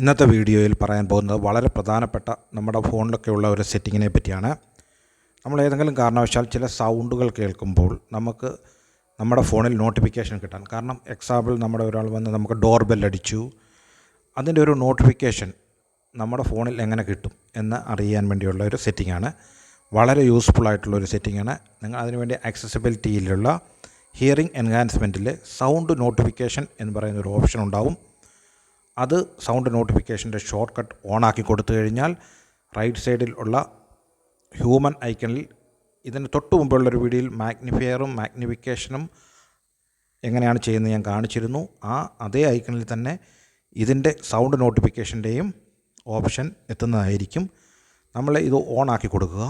ഇന്നത്തെ വീഡിയോയിൽ പറയാൻ പോകുന്നത് വളരെ പ്രധാനപ്പെട്ട നമ്മുടെ ഫോണിലൊക്കെ ഉള്ള ഒരു സെറ്റിങ്ങിനെ പറ്റിയാണ്. നമ്മൾ ഏതെങ്കിലും കാരണവശാൽ ചില സൗണ്ടുകൾ കേൾക്കുമ്പോൾ നമുക്ക് നമ്മുടെ ഫോണിൽ നോട്ടിഫിക്കേഷൻ കിട്ടാൻ കാരണം എക്സാമ്പിൾ നമ്മുടെ ഒരാൾ വന്ന് നമുക്ക് ഡോർ ബെല്ലടിച്ചു അതിന്റെ ഒരു നോട്ടിഫിക്കേഷൻ നമ്മുടെ ഫോണിൽ എങ്ങനെ കിട്ടും എന്ന് അറിയാൻ വേണ്ടിയുള്ള ഒരു സെറ്റിങ്ങാണ് വളരെ യൂസ്ഫുൾ ആയിട്ടുള്ള ഒരു സെറ്റിങ്ങാണ് നിങ്ങൾ അതിനുവേണ്ടി ആക്സസിബിലിറ്റിയിലുള്ള ഹിയറിംഗ് എൻഹാൻസ്മെന്റിൽ സൗണ്ട് നോട്ടിഫിക്കേഷൻ എന്ന് പറയുന്ന ഒരു ഓപ്ഷൻ ഉണ്ടാവും. അത് സൗണ്ട് നോട്ടിഫിക്കേഷന്റെ ഷോർട്ട് കട്ട് ഓണാക്കി കൊടുത്തു കഴിഞ്ഞാൽ റൈറ്റ് സൈഡിൽ ഉള്ള ഹ്യൂമൻ ഐക്കണിൽ ഇതിന് തൊട്ട് മുമ്പുള്ളൊരു വീഡിയോയിൽ മാഗ്നിഫയറും മാഗ്നിഫിക്കേഷനും എങ്ങനെയാണ് ചെയ്യുന്നത് ഞാൻ കാണിച്ചിരുന്നു. ആ അതേ ഐക്കണിൽ തന്നെ ഇതിന്റെ സൗണ്ട് നോട്ടിഫിക്കേഷന്റെയും ഓപ്ഷൻ എത്തുന്നതായിരിക്കും. നമ്മൾ ഇത് ഓൺ ആക്കി കൊടുക്കുക.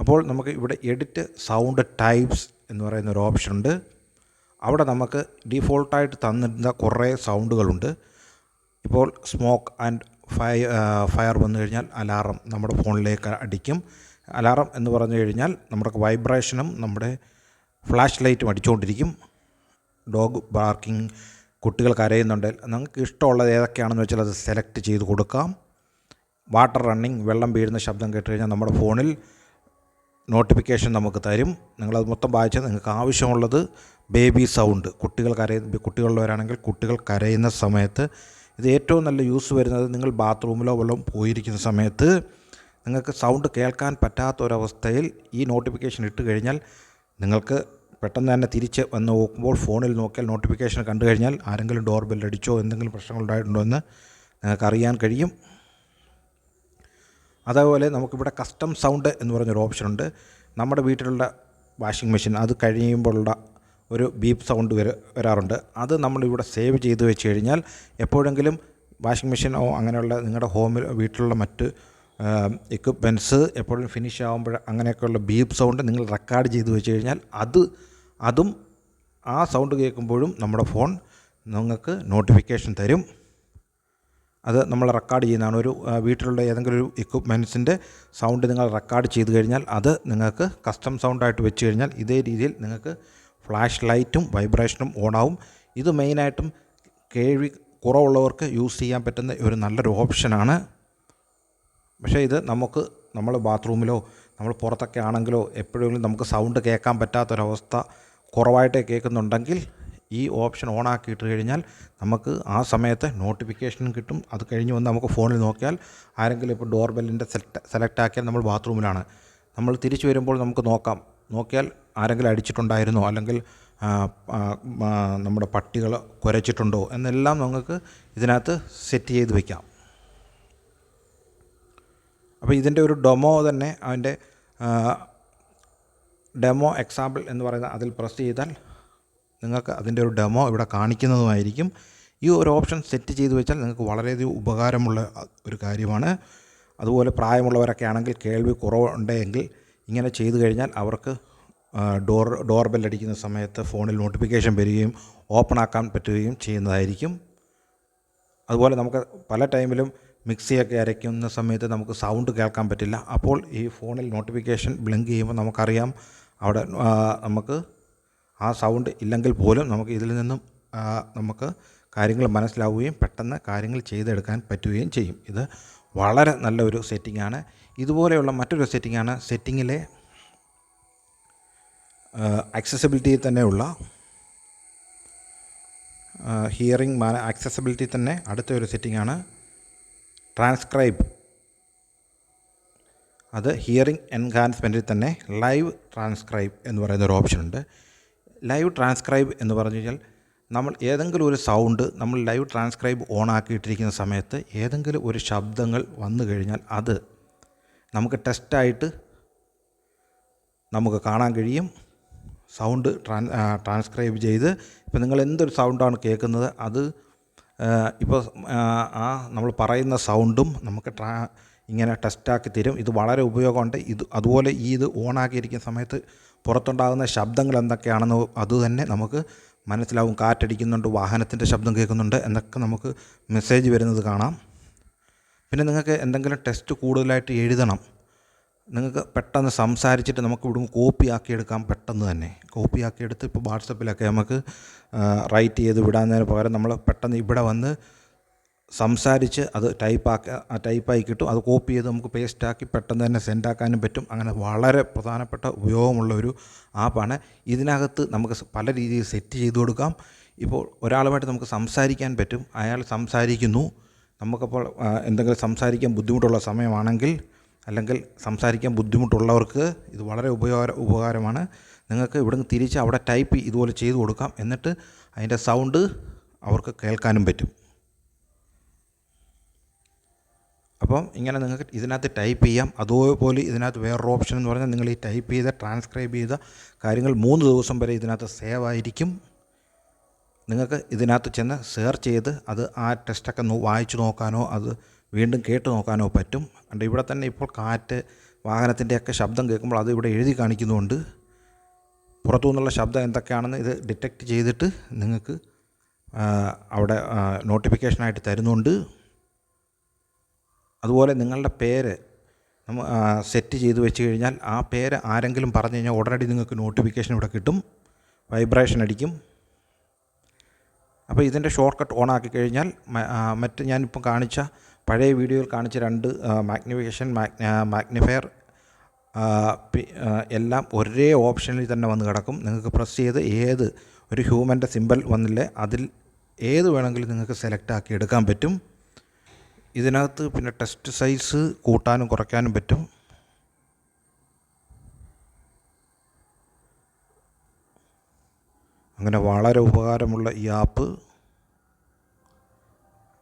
അപ്പോൾ നമുക്ക് ഇവിടെ എഡിറ്റ് സൗണ്ട് ടൈപ്സ് എന്ന് പറയുന്ന ഒരു ഓപ്ഷൻ ഉണ്ട് അവിടെ നമുക്ക് ഡിഫോൾട്ടായിട്ട് തന്നിരുന്ന കുറേ സൗണ്ടുകളുണ്ട് ഇപ്പോൾ സ്മോക്ക് ആൻഡ് ഫയർ ഫയർ വന്നു കഴിഞ്ഞാൽ അലാറം നമ്മുടെ ഫോണിലേക്ക് അടിക്കും. അലാറം എന്ന് പറഞ്ഞു കഴിഞ്ഞാൽ നമ്മുടെ വൈബ്രേഷനും നമ്മുടെ ഫ്ലാഷ് ലൈറ്റും അടിച്ചുകൊണ്ടിരിക്കും. ഡോഗ് ബാർക്കിംഗ് കുട്ടികൾ കരയുന്നുണ്ട്. നിങ്ങൾക്ക് ഇഷ്ടമുള്ളത് ഏതൊക്കെയാണെന്ന് വെച്ചാൽ അത് സെലക്ട് ചെയ്ത് കൊടുക്കാം. വാട്ടർ റണ്ണിങ് വെള്ളം വീഴുന്ന ശബ്ദം കേട്ട് കഴിഞ്ഞാൽ നമ്മുടെ ഫോണിൽ നോട്ടിഫിക്കേഷൻ നമുക്ക് തരും. നിങ്ങളത് മൊത്തം വായിച്ചാൽ നിങ്ങൾക്ക് ആവശ്യമുള്ളത് ബേബി സൗണ്ട്. കുട്ടികൾ കരയുന്ന കുട്ടികളുള്ളവരാണെങ്കിൽ കുട്ടികൾ കരയുന്ന സമയത്ത് ഇത് ഏറ്റവും നല്ല യൂസ് വരുന്നത് നിങ്ങൾ ബാത്റൂമിലോ വല്ലതും പോയിരിക്കുന്ന സമയത്ത് നിങ്ങൾക്ക് സൗണ്ട് കേൾക്കാൻ പറ്റാത്ത ഒരവസ്ഥയിൽ ഈ നോട്ടിഫിക്കേഷൻ ഇട്ട് കഴിഞ്ഞാൽ നിങ്ങൾക്ക് പെട്ടെന്ന് തന്നെ തിരിച്ച് വന്ന് നോക്കുമ്പോൾ ഫോണിൽ നോക്കിയാൽ നോട്ടിഫിക്കേഷൻ കണ്ടു കഴിഞ്ഞാൽ ആരെങ്കിലും ഡോർ ബെൽ അടിച്ചോ എന്തെങ്കിലും പ്രശ്നങ്ങളുണ്ടായിട്ടുണ്ടോ എന്ന് നിങ്ങൾക്ക് അറിയാൻ കഴിയും. അതേപോലെ നമുക്കിവിടെ കസ്റ്റം സൗണ്ട് എന്ന് പറഞ്ഞൊരു ഓപ്ഷനുണ്ട്. നമ്മുടെ വീട്ടിലുള്ള വാഷിംഗ് മെഷീൻ അത് കഴിയുമ്പോഴുള്ള ഒരു ബീപ്പ് സൗണ്ട് വര വരാറുണ്ട്. അത് നമ്മളിവിടെ സേവ് ചെയ്ത് വെച്ച് കഴിഞ്ഞാൽ എപ്പോഴെങ്കിലും വാഷിംഗ് മെഷീനോ അങ്ങനെയുള്ള നിങ്ങളുടെ ഹോമിൽ വീട്ടിലുള്ള മറ്റ് എക്യുപ്മെന്റ്സ് എപ്പോഴും ഫിനിഷ് ആകുമ്പോൾ അങ്ങനെയൊക്കെയുള്ള ബീപ്പ് സൗണ്ട് നിങ്ങൾ റെക്കോർഡ് ചെയ്ത് വെച്ച് കഴിഞ്ഞാൽ അത് അതും ആ സൗണ്ട് കേൾക്കുമ്പോഴും നമ്മുടെ ഫോൺ നിങ്ങൾക്ക് നോട്ടിഫിക്കേഷൻ തരും. അത് നമ്മൾ റെക്കോർഡ് ചെയ്യുന്നതാണ്. ഒരു വീട്ടിലുള്ള ഏതെങ്കിലും ഒരു എക്യുപ്മെന്റ്സിന്റെ സൗണ്ട് നിങ്ങൾ റെക്കോർഡ് ചെയ്ത് കഴിഞ്ഞാൽ അത് നിങ്ങൾക്ക് കസ്റ്റം സൗണ്ടായിട്ട് വെച്ച് കഴിഞ്ഞാൽ ഇതേ രീതിയിൽ നിങ്ങൾക്ക് ഫ്ലാഷ് ലൈറ്റും വൈബ്രേഷനും ഓണാവും. ഇത് മെയിനായിട്ടും കേൾവി കുറവുള്ളവർക്ക് യൂസ് ചെയ്യാൻ പറ്റുന്ന ഒരു നല്ലൊരു ഓപ്ഷനാണ്. പക്ഷേ ഇത് നമുക്ക് നമ്മൾ ബാത്റൂമിലോ നമ്മൾ പുറത്തൊക്കെ ആണെങ്കിലോ എപ്പോഴെങ്കിലും നമുക്ക് സൗണ്ട് കേൾക്കാൻ പറ്റാത്തൊരവസ്ഥ കുറവായിട്ടേ കേൾക്കുന്നുണ്ടെങ്കിൽ ഈ ഓപ്ഷൻ ഓൺ ആക്കിയിട്ട് കഴിഞ്ഞാൽ നമുക്ക് ആ സമയത്ത് നോട്ടിഫിക്കേഷൻ കിട്ടും. അത് കഴിഞ്ഞ് വന്ന് നമുക്ക് ഫോണിൽ നോക്കിയാൽ ആരെങ്കിലും ഇപ്പോൾ ഡോർ ബെല്ലിന്റെ സെലക്ട് സെലക്ട് ആക്കിയാൽ നമ്മൾ ബാത്റൂമിലാണ്. നമ്മൾ തിരിച്ചു വരുമ്പോൾ നമുക്ക് നോക്കാം. നോക്കിയാൽ ആരെങ്കിലും അടിച്ചിട്ടുണ്ടായിരുന്നോ? അല്ലെങ്കിൽ നമ്മുടെ പട്ടികൾ കുരച്ചിട്ടുണ്ടോ? എന്നെല്ലാം നമുക്ക് ഇതിനകത്ത് സെറ്റ് ചെയ്ത് വയ്ക്കാം അപ്പോൾ ഇതിന്റെ ഒരു ഡൊമോ തന്നെ അതിന്റെ ഡെമോ എക്സാമ്പിൾ എന്ന് പറയുന്ന അതിൽ പ്രസ് ചെയ്താൽ നിങ്ങൾക്ക് അതിന്റെ ഒരു ഡെമോ ഇവിടെ കാണിക്കുന്നതുമായിരിക്കും. ഈ ഒരു ഓപ്ഷൻ സെറ്റ് ചെയ്ത് വെച്ചാൽ നിങ്ങൾക്ക് വളരെയധികം ഉപകാരമുള്ള ഒരു കാര്യമാണ്. അതുപോലെ പ്രായമുള്ളവരൊക്കെ ആണെങ്കിൽ കേൾവി കുറവുണ്ടെങ്കിൽ ഇങ്ങനെ ചെയ്തു കഴിഞ്ഞാൽ അവർക്ക് ഡോർ ഡോർ ബെല്ലടിക്കുന്ന സമയത്ത് ഫോണിൽ നോട്ടിഫിക്കേഷൻ വരികയും ഓപ്പൺ ആക്കാൻ പറ്റുകയും ചെയ്യുന്നതായിരിക്കും. അതുപോലെ നമുക്ക് പല ടൈമിലും മിക്സിയൊക്കെ അരയ്ക്കുന്ന സമയത്ത് നമുക്ക് സൗണ്ട് കേൾക്കാൻ പറ്റില്ല. അപ്പോൾ ഈ ഫോണിൽ നോട്ടിഫിക്കേഷൻ ബ്ലിങ്ക് ചെയ്യുമ്പോൾ നമുക്കറിയാം അവിടെ നമുക്ക് ആ സൗണ്ട് ഇല്ലെങ്കിൽ പോലും നമുക്ക് ഇതിൽ നിന്നും നമുക്ക് കാര്യങ്ങൾ മനസ്സിലാവുകയും പെട്ടെന്ന് കാര്യങ്ങൾ ചെയ്തെടുക്കാൻ പറ്റുകയും ചെയ്യും. ഇത് വളരെ നല്ലൊരു സെറ്റിംഗാണ്. ഇതുപോലെയുള്ള മറ്റൊരു സെറ്റിംഗാണ് സെറ്റിങ്ങിലെ ആക്സസിബിലിറ്റിയിൽ തന്നെയുള്ള ഹിയറിംഗ് മാന ആക്സസിബിലിറ്റി തന്നെ അടുത്ത ഒരു സെറ്റിംഗാണ് ട്രാൻസ്ക്രൈബ് അത് ഹിയറിംഗ് എൻഹാൻസ്മെന്റിൽ തന്നെ ലൈവ് ട്രാൻസ്ക്രൈബ് എന്ന് പറയുന്ന ഒരു ഓപ്ഷൻ ഉണ്ട്. ലൈവ് ട്രാൻസ്ക്രൈബ് എന്ന് പറഞ്ഞു കഴിഞ്ഞാൽ നമ്മൾ ഏതെങ്കിലും ഒരു സൗണ്ട് നമ്മൾ ലൈവ് ട്രാൻസ്ക്രൈബ് ഓൺ ആക്കിയിട്ടിരിക്കുന്ന സമയത്ത് ഏതെങ്കിലും ഒരു ശബ്ദങ്ങൾ വന്നു കഴിഞ്ഞാൽ അത് നമുക്ക് ടെസ്റ്റായിട്ട് നമുക്ക് കാണാൻ കഴിയും. സൗണ്ട് ട്രാൻ ട്രാൻസ്ക്രൈബ് ചെയ്ത് ഇപ്പോൾ നിങ്ങൾ എന്തൊരു സൗണ്ടാണ് കേൾക്കുന്നത്? അത് ഇപ്പോൾ ആ നമ്മൾ പറയുന്ന സൗണ്ടും നമുക്ക് ട്രാ ഇങ്ങനെ ടെസ്റ്റാക്കി തരും. ഇത് വളരെ ഉപയോഗമുണ്ട്. ഇത് അതുപോലെ ഈ ഇത് ഓണാക്കിയിരിക്കുന്ന സമയത്ത് പുറത്തുണ്ടാകുന്ന ശബ്ദങ്ങൾ എന്തൊക്കെയാണെന്ന് അത് തന്നെ നമുക്ക് മനസ്സിലാവും. കാറ്റടിക്കുന്നുണ്ട് വാഹനത്തിന്റെ ശബ്ദം കേൾക്കുന്നുണ്ട്. എന്നൊക്കെ നമുക്ക് മെസ്സേജ് വരുന്നത് കാണാം. പിന്നെ നിങ്ങൾക്ക് എന്തെങ്കിലും ടെസ്റ്റ് കൂടുതലായിട്ട് എഴുതണം. നിങ്ങൾക്ക് പെട്ടെന്ന് സംസാരിച്ചിട്ട് നമുക്ക് ഇവിടുന്ന് കോപ്പി ആക്കിയെടുക്കാം പെട്ടെന്ന് തന്നെ. കോപ്പി ആക്കിയെടുത്ത് ഇപ്പോൾ വാട്സപ്പിലൊക്കെ നമുക്ക് റൈറ്റ് ചെയ്ത് വിടാന്നതിന് പകരം നമ്മൾ പെട്ടെന്ന് ഇവിടെ വന്ന് സംസാരിച്ച് അത് ടൈപ്പാക്കി ടൈപ്പായി കിട്ടും. അത് കോപ്പി ചെയ്ത് നമുക്ക് പേസ്റ്റാക്കി പെട്ടെന്ന് തന്നെ സെൻഡാക്കാനും പറ്റും. അങ്ങനെ വളരെ പ്രധാനപ്പെട്ട ഉപയോഗമുള്ള ഒരു ആപ്പാണ്. ഇതിനകത്ത് നമുക്ക് പല രീതിയിൽ സെറ്റ് ചെയ്ത് കൊടുക്കാം. ഇപ്പോൾ ഒരാളുമായിട്ട് നമുക്ക് സംസാരിക്കാൻ പറ്റും. അയാൾ സംസാരിക്കുന്നു. നമുക്കപ്പോൾ എന്തെങ്കിലും സംസാരിക്കാൻ ബുദ്ധിമുട്ടുള്ള സമയമാണെങ്കിൽ അല്ലെങ്കിൽ സംസാരിക്കാൻ ബുദ്ധിമുട്ടുള്ളവർക്ക് ഇത് വളരെ ഉപകാര ഉപകാരമാണ്. നിങ്ങൾക്ക് ഇവിടുന്ന് തിരിച്ച് അവിടെ ടൈപ്പ് ഇതുപോലെ ചെയ്ത് കൊടുക്കാം. എന്നിട്ട് അതിന്റെ സൗണ്ട് അവർക്ക് കേൾക്കാനും പറ്റും. അപ്പം ഇങ്ങനെ നിങ്ങൾക്ക് ഇതിനകത്ത് ടൈപ്പ് ചെയ്യാം. അതുപോലെ ഇതിനകത്ത് വേറൊരു ഓപ്ഷൻ എന്ന് പറഞ്ഞാൽ നിങ്ങൾ ഈ ടൈപ്പ് ചെയ്ത ട്രാൻസ്ക്രൈബ് ചെയ്ത കാര്യങ്ങൾ മൂന്ന് ദിവസം വരെ ഇതിനകത്ത് സേവ് ആയിരിക്കും. നിങ്ങൾക്ക് ഇതിനകത്ത് ചെന്ന് സെർച്ച് ചെയ്ത് അത് ആ ടെസ്റ്റൊക്കെ വായിച്ചു നോക്കാനോ അത് വീണ്ടും കേട്ട് നോക്കാനോ പറ്റും. അണ്ട് ഇവിടെ തന്നെ ഇപ്പോൾ കാറ്റ് വാഹനത്തിന്റെയൊക്കെ ശബ്ദം കേൾക്കുമ്പോൾ അത് ഇവിടെ എഴുതി കാണിക്കുന്നുണ്ട്. പുറത്തു നിന്നുള്ള ശബ്ദം എന്തൊക്കെയാണെന്ന് ഇത് ഡിറ്റക്റ്റ് ചെയ്തിട്ട് നിങ്ങൾക്ക് അവിടെ നോട്ടിഫിക്കേഷനായിട്ട് തരുന്നുണ്ട്. അതുപോലെ നിങ്ങളുടെ പേര് നമ്മ സെറ്റ് ചെയ്ത് വെച്ച് കഴിഞ്ഞാൽ ആ പേര് ആരെങ്കിലും പറഞ്ഞു കഴിഞ്ഞാൽ ഉടനടി നിങ്ങൾക്ക് നോട്ടിഫിക്കേഷൻ ഇവിടെ കിട്ടും. വൈബ്രേഷൻ അടിക്കും. അപ്പോൾ ഇതിന്റെ ഷോർട്ട് കട്ട് ഓൺ ആക്കി കഴിഞ്ഞാൽ മറ്റ് ഞാനിപ്പം കാണിച്ച പഴയ വീഡിയോയിൽ കാണിച്ച രണ്ട് മാഗ്നിഫിക്കേഷൻ മാഗ്നിഫയർ എല്ലാം ഒരേ ഓപ്ഷനിൽ തന്നെ വന്ന് കിടക്കും. നിങ്ങൾക്ക് പ്രസ് ചെയ്ത് ഏത് ഒരു ഹ്യൂമന്റെ സിമ്പൽ വന്നില്ലേ അതിൽ ഏത് വേണമെങ്കിലും നിങ്ങൾക്ക് സെലക്ട് ആക്കി എടുക്കാൻ പറ്റും. ഇതിനകത്ത് പിന്നെ ടെസ്റ്റ് സൈസ് കൂട്ടാനും കുറയ്ക്കാനും പറ്റും. അങ്ങനെ വളരെ ഉപകാരമുള്ള ഈ ആപ്പ്.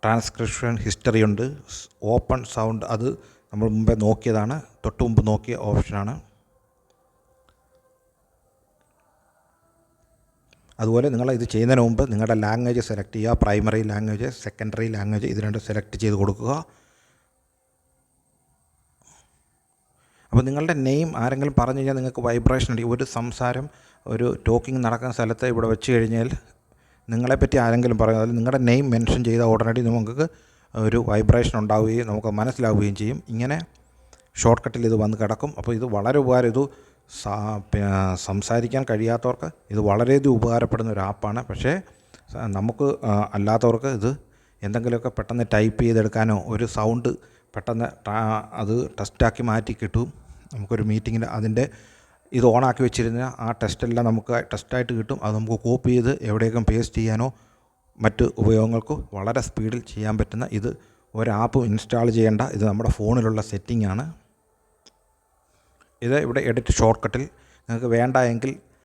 ട്രാൻസ്ക്രിപ്ഷൻ ഹിസ്റ്ററി ഉണ്ട്. ഓപ്പൺ സൗണ്ട് അത് നമ്മൾ മുമ്പേ നോക്കിയതാണ്. തൊട്ട് മുമ്പ് നോക്കിയ ഓപ്ഷനാണ് അതുപോലെ നിങ്ങൾ ഇത് ചെയ്യുന്നതിന് മുമ്പ് നിങ്ങളുടെ ലാംഗ്വേജ് സെലക്ട് ചെയ്യുക. പ്രൈമറി ലാംഗ്വേജ് സെക്കൻഡറി ലാംഗ്വേജ് ഇത് രണ്ട് സെലക്ട് ചെയ്ത് കൊടുക്കുക. അപ്പോൾ നിങ്ങളുടെ നെയിം ആരെങ്കിലും പറഞ്ഞു കഴിഞ്ഞാൽ നിങ്ങൾക്ക് വൈബ്രേഷൻ അടിക്കും. ഒരു സംസാരം ഒരു ടോക്കിംഗ് നടക്കുന്ന സ്ഥലത്ത് ഇവിടെ വെച്ച് കഴിഞ്ഞാൽ നിങ്ങളെപ്പറ്റി ആരെങ്കിലും പറയും അതിൽ നിങ്ങളുടെ നെയിം മെൻഷൻ ചെയ്ത ഉടനടി നമുക്ക് ഒരു വൈബ്രേഷൻ ഉണ്ടാവുകയും നമുക്ക് മനസ്സിലാവുകയും ചെയ്യും. ഇങ്ങനെ ഷോർട്ട് കട്ടിൽ ഇത് വന്ന് കിടക്കും. അപ്പോൾ ഇത് വളരെ ഉപകാരം. ഇത് സംസാരിക്കാൻ കഴിയാത്തവർക്ക് ഇത് വളരെയധികം ഉപകാരപ്പെടുന്ന ഒരു ആപ്പാണ് പക്ഷേ നമുക്ക് അല്ലാത്തവർക്ക് ഇത് എന്തെങ്കിലുമൊക്കെ പെട്ടെന്ന് ടൈപ്പ് ചെയ്തെടുക്കാനോ ഒരു സൗണ്ട് പെട്ടെന്ന് അത് ടെസ്റ്റാക്കി മാറ്റി കിട്ടും. നമുക്കൊരു മീറ്റിങ്ങിന് അതിന്റെ ഇത് ഓണാക്കി വെച്ചിരുന്ന ആ ടെസ്റ്റെല്ലാം നമുക്ക് ടെസ്റ്റായിട്ട് കിട്ടും. അത് നമുക്ക് കോപ്പി ചെയ്ത് എവിടെയൊക്കെ പേസ്റ്റ് ചെയ്യാനോ മറ്റ് ഉപയോഗങ്ങൾക്കോ വളരെ സ്പീഡിൽ ചെയ്യാൻ പറ്റുന്ന ഇത് ഒരാപ്പ് ഇൻസ്റ്റാൾ ചെയ്യേണ്ട ഇത് നമ്മുടെ ഫോണിലുള്ള സെറ്റിംഗ് ആണ്. ഇത് ഇവിടെ എഡിറ്റ് ഷോർട്ട് കട്ടിൽ നിങ്ങൾക്ക് വേണ്ട എങ്കിൽ